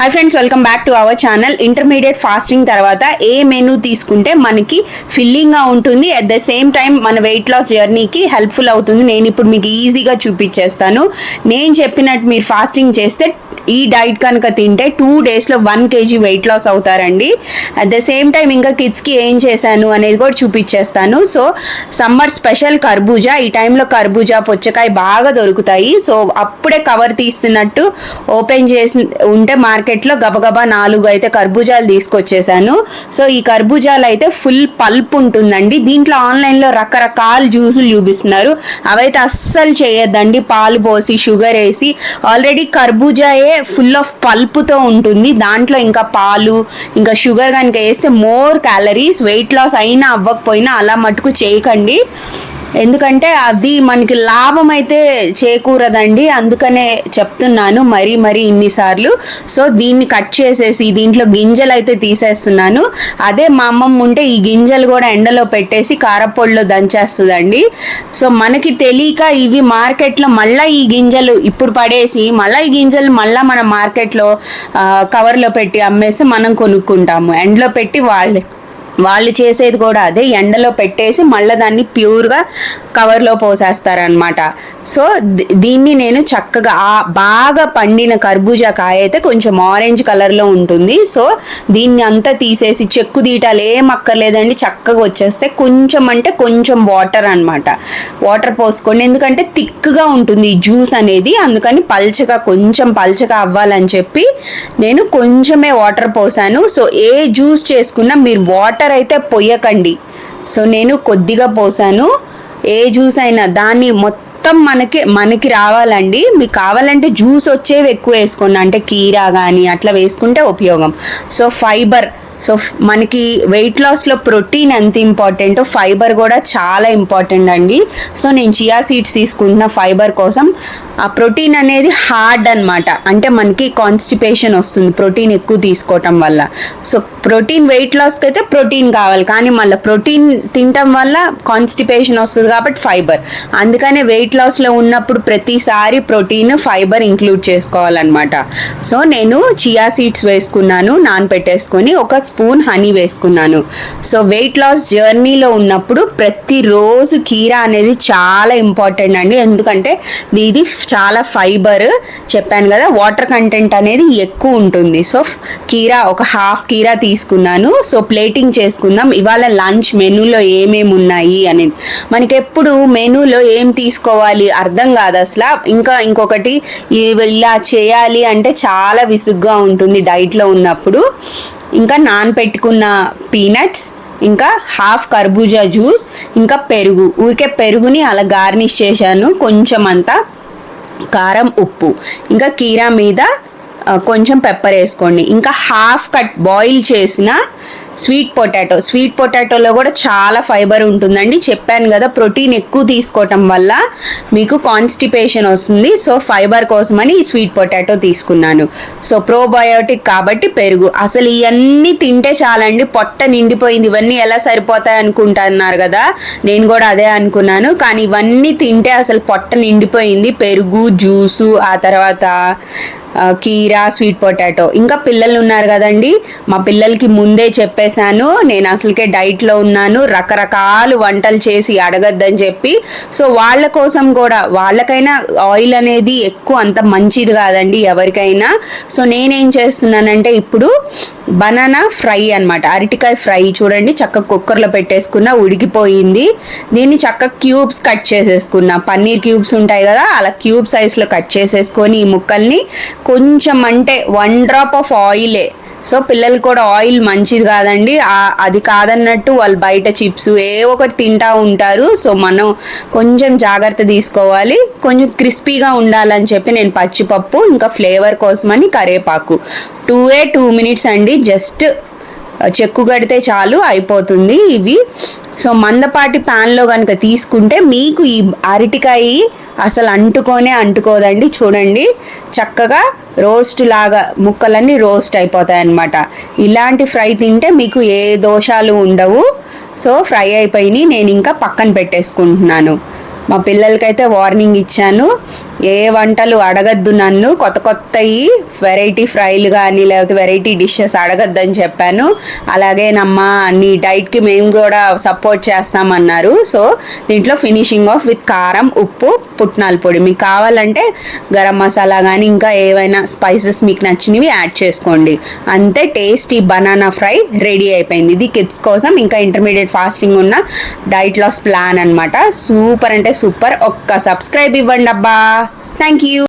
Hi friends welcome back to our channel intermediate fasting తర్వాత ఏ menu తీసుకుంటే మనకి ఫిల్లింగ్గా ఉంటుంది. అట్ ద సేమ్ టైం మన వెయిట్ లాస్ జర్నీకి హెల్ప్ఫుల్ అవుతుంది. నేను ఇప్పుడు మీకు ఈజీగా చూపించేస్తాను. నేను చెప్పినట్టు మీరు ఫాస్టింగ్ చేస్తే ఈ డైట్ కనుక తింటే టూ డేస్లో వన్ కేజీ వెయిట్ లాస్ అవుతారండి. అట్ ద సేమ్ టైం ఇంకా కిడ్స్కి ఏం చేశాను అనేది కూడా చూపించేస్తాను. సో సమ్మర్ స్పెషల్ కర్బూజా. ఈ టైంలో కర్బూజా పుచ్చకాయ బాగా దొరుకుతాయి. సో అప్పుడే కవర్ తీస్తున్నట్టు ఓపెన్ చేసి ఉంటే మార్కెట్ మార్కెట్లో గబగబా నాలుగు అయితే కర్బూజాలు తీసుకొచ్చేసాను. సో ఈ కర్బూజాలు అయితే ఫుల్ పల్ప్ ఉంటుందండి. దీంట్లో ఆన్లైన్లో రకరకాల జ్యూసులు చూపిస్తున్నారు. అవైతే అస్సలు చేయొద్దండి. పాలు పోసి షుగర్ వేసి. ఆల్రెడీ కర్బూజాయే ఫుల్ ఆఫ్ పల్పుతో ఉంటుంది. దాంట్లో ఇంకా పాలు ఇంకా షుగర్ కనుక వేస్తే మోర్ క్యాలరీస్. వెయిట్ లాస్ అయినా అవ్వకపోయినా అలా మటుకు చేయకండి. ఎందుకంటే అది మనకి లాభం అయితే చేకూరదండి. అందుకనే చెప్తున్నాను మరీ మరీ ఇన్నిసార్లు. సో దీన్ని కట్ చేసేసి దీంట్లో గింజలు అయితే తీసేస్తున్నాను. అదే మా అమ్మమ్మ ఉంటే ఈ గింజలు కూడా ఎండలో పెట్టేసి కారపొడిలో దంచేస్తుందండి. సో మనకి తెలియక ఇవి మార్కెట్లో మళ్ళీ ఈ గింజలు ఇప్పుడు పడేసి మళ్ళీ ఈ గింజలు మళ్ళీ మన మార్కెట్లో కవర్లో పెట్టి అమ్మేస్తే మనం కొనుక్కుంటాము. ఎండలో పెట్టి వాళ్ళే. వాళ్ళు చేసేది కూడా అదే ఎండలో పెట్టేసి మళ్ళీ దాన్ని ప్యూర్గా కవర్లో పోసేస్తారనమాట సో దీన్ని నేను చక్కగా ఆ బాగా పండిన కర్బూజా కాయ అయితే కొంచెం ఆరెంజ్ కలర్లో ఉంటుంది. సో దీన్ని అంతా తీసేసి చెక్కు తీయటాలు ఏం అక్కర్లేదండి చక్కగా వచ్చేస్తే కొంచెం అంటే కొంచెం వాటర్ అన్నమాట. వాటర్ పోసుకోండి. ఎందుకంటే థిక్గా ఉంటుంది ఈ జ్యూస్ అనేది. అందుకని పల్చగా కొంచెం పల్చగా అవ్వాలని చెప్పి నేను కొంచెమే వాటర్ పోసాను. సో ఏ జ్యూస్ చేసుకున్నా మీరు వాటర్ అయితే పొయ్యకండి. సో నేను కొద్దిగా పోసాను. ఏ జ్యూస్ అయినా దాన్ని మొత్తం మనకి మనకి రావాలండి. మీకు కావాలంటే జ్యూస్ వచ్చేవి ఎక్కువ వేసుకోండి. అంటే కీరా కానీ అట్లా వేసుకుంటే ఉపయోగం. సో ఫైబర్ సో మనకి వెయిట్ లాస్లో ప్రోటీన్ ఎంత ఇంపార్టెంటో ఫైబర్ కూడా చాలా ఇంపార్టెంట్ అండి. సో నేను చియా సీడ్స్ తీసుకుంటున్న ఫైబర్ కోసం. ఆ ప్రోటీన్ అనేది హార్డ్ అన్నమాట. అంటే మనకి కాన్స్టిపేషన్ వస్తుంది ప్రోటీన్ ఎక్కువ తీసుకోవటం వల్ల. సో ప్రోటీన్ వెయిట్ లాస్కి అయితే ప్రోటీన్ కావాలి. కానీ మళ్ళీ ప్రోటీన్ తినటం వల్ల కాన్స్టిపేషన్ వస్తుంది కాబట్టి ఫైబర్ అందుకనే వెయిట్ లాస్లో ఉన్నప్పుడు ప్రతిసారి ప్రోటీన్ ఫైబర్ ఇంక్లూడ్ చేసుకోవాలన్నమాట. సో నేను చియా సీడ్స్ వేసుకున్నాను నానపెట్టేసుకొని ఒక స్పూన్ హనీ వేసుకున్నాను. సో వెయిట్ లాస్ జర్నీలో ఉన్నప్పుడు ప్రతిరోజు కీరా అనేది చాలా ఇంపార్టెంట్ అండి. ఎందుకంటే ఇది చాలా ఫైబర్ చెప్పాను కదా వాటర్ కంటెంట్ అనేది ఎక్కువ ఉంటుంది. సో కీరా ఒక హాఫ్ కీరా తీసుకున్నాను. సో ప్లేటింగ్ చేసుకుందాం. ఇవాళ లంచ్ మెనూలో ఏమేమి ఉన్నాయి అనేది. మనకి ఎప్పుడు మెనూలో ఏం తీసుకోవాలి అర్థం కాదు అసలు. ఇంకా ఇంకొకటి ఇలా చేయాలి అంటే చాలా విసుగ్గా ఉంటుంది డైట్లో ఉన్నప్పుడు. ఇంకా నానపెట్టుకున్న పీనట్స్ ఇంకా హాఫ్ కర్బూజా జ్యూస్ ఇంకా పెరుగు. ఊరికే పెరుగుని అలా గార్నిష్ చేశాను. కొంచెం అంతా కారం ఉప్పు. ఇంకా కీరా మీద కొంచెం పెప్పర్ వేసుకోండి. ఇంకా హాఫ్ కట్ బాయిల్ చేసిన స్వీట్ పొటాటో. స్వీట్ పొటాటోలో కూడా చాలా ఫైబర్ ఉంటుందండి. చెప్పాను కదా ప్రోటీన్ ఎక్కువ తీసుకోవటం వల్ల మీకు కాన్స్టిపేషన్ వస్తుంది. సో ఫైబర్ కోసమని ఈ స్వీట్ పొటాటో తీసుకున్నాను. సో ప్రోబయోటిక్ కాబట్టి పెరుగు. అసలు ఇవన్నీ తింటే చాలండి. పొట్ట నిండిపోయింది. ఇవన్నీ ఎలా సరిపోతాయి అనుకుంటున్నారు కదా నేను కూడా అదే అనుకున్నాను. కానీ ఇవన్నీ తింటే అసలు పొట్ట నిండిపోయింది. పెరుగు జ్యూసు ఆ తర్వాత కీరా స్వీట్ పొటాటో. ఇంకా పిల్లలు ఉన్నారు కదండి. మా పిల్లలకి ముందే చేశాను. నేను అసలుకే డైట్లో ఉన్నాను. రకరకాలు వంటలు చేసి అడగద్దని చెప్పి. సో వాళ్ళ కోసం కూడా వాళ్ళకైనా ఆయిల్ అనేది ఎక్కువ అంత మంచిది కాదండి ఎవరికైనా. సో నేనేం చేస్తున్నానంటే ఇప్పుడు బనానా ఫ్రై అన్నమాట. అరటికాయ ఫ్రై చూడండి. చక్క కుక్కర్లో పెట్టేసుకున్న ఉడికిపోయింది. దీన్ని చక్క క్యూబ్స్ కట్ చేసేసుకున్నా. పన్నీర్ క్యూబ్స్ ఉంటాయి కదా అలా క్యూబ్ సైజ్లో కట్ చేసేసుకొని ఈ ముక్కల్ని కొంచెం అంటే వన్ డ్రాప్ ఆఫ్ ఆయిలే సో పిల్లలు కూడా ఆయిల్ మంచిది కాదండి. అది కాదన్నట్టు వాళ్ళు బయట చిప్స్ ఏ ఒకటి తింటా ఉంటారు. సో మనం కొంచెం జాగ్రత్త తీసుకోవాలి. కొంచెం క్రిస్పీగా ఉండాలని చెప్పి నేను పచ్చిపప్పు ఇంకా ఫ్లేవర్ కోసమని కరేపాకు. టూ ఏ టూ మినిట్స్ అండి. జస్ట్ చెక్కు కడితే చాలు అయిపోతుంది ఇవి. సో మందపాటి ప్యాన్లో కనుక తీసుకుంటే మీకు ఈ అరటికాయ అసలు అంటుకోనే అంటుకోదండి. చూడండి చక్కగా రోస్ట్ లాగా ముక్కలన్నీ రోస్ట్ అయిపోతాయి అన్నమాట ఇలాంటి ఫ్రై తింటే మీకు ఏ దోషాలు ఉండవు. సో ఫ్రై అయిపోయినాయి నేను ఇంకా పక్కన పెట్టేసుకుంటున్నాను. మా పిల్లలకైతే వార్నింగ్ ఇచ్చాను. ఏ వంటలు అడగద్దు నన్ను. కొత్త కొత్తవి వెరైటీ ఫ్రైలు కానీ లేకపోతే వెరైటీ డిషెస్ అడగద్దని చెప్పాను. అలాగేనమ్మా నీ డైట్కి మేము కూడా సపోర్ట్ చేస్తామన్నారు. సో దీంట్లో ఫినిషింగ్ ఆఫ్ విత్ కారం ఉప్పు పుట్నాల పొడి. మీకు కావాలంటే గరం మసాలా కానీ ఇంకా ఏవైనా స్పైసెస్ మీకు నచ్చినవి యాడ్ చేసుకోండి. అంతే టేస్టీ బనానా ఫ్రై రెడీ అయిపోయింది. ఇది కిడ్స్ కోసం ఇంకా ఇంటర్మీడియట్ ఫాస్టింగ్ ఉన్న డైట్ లాస్ ప్లాన్ అనమాట సూపర్ అంటే సూపర్ ఒక్క సబ్స్క్రైబ్ ఇవ్వండి అబ్బా థ్యాంక్ యూ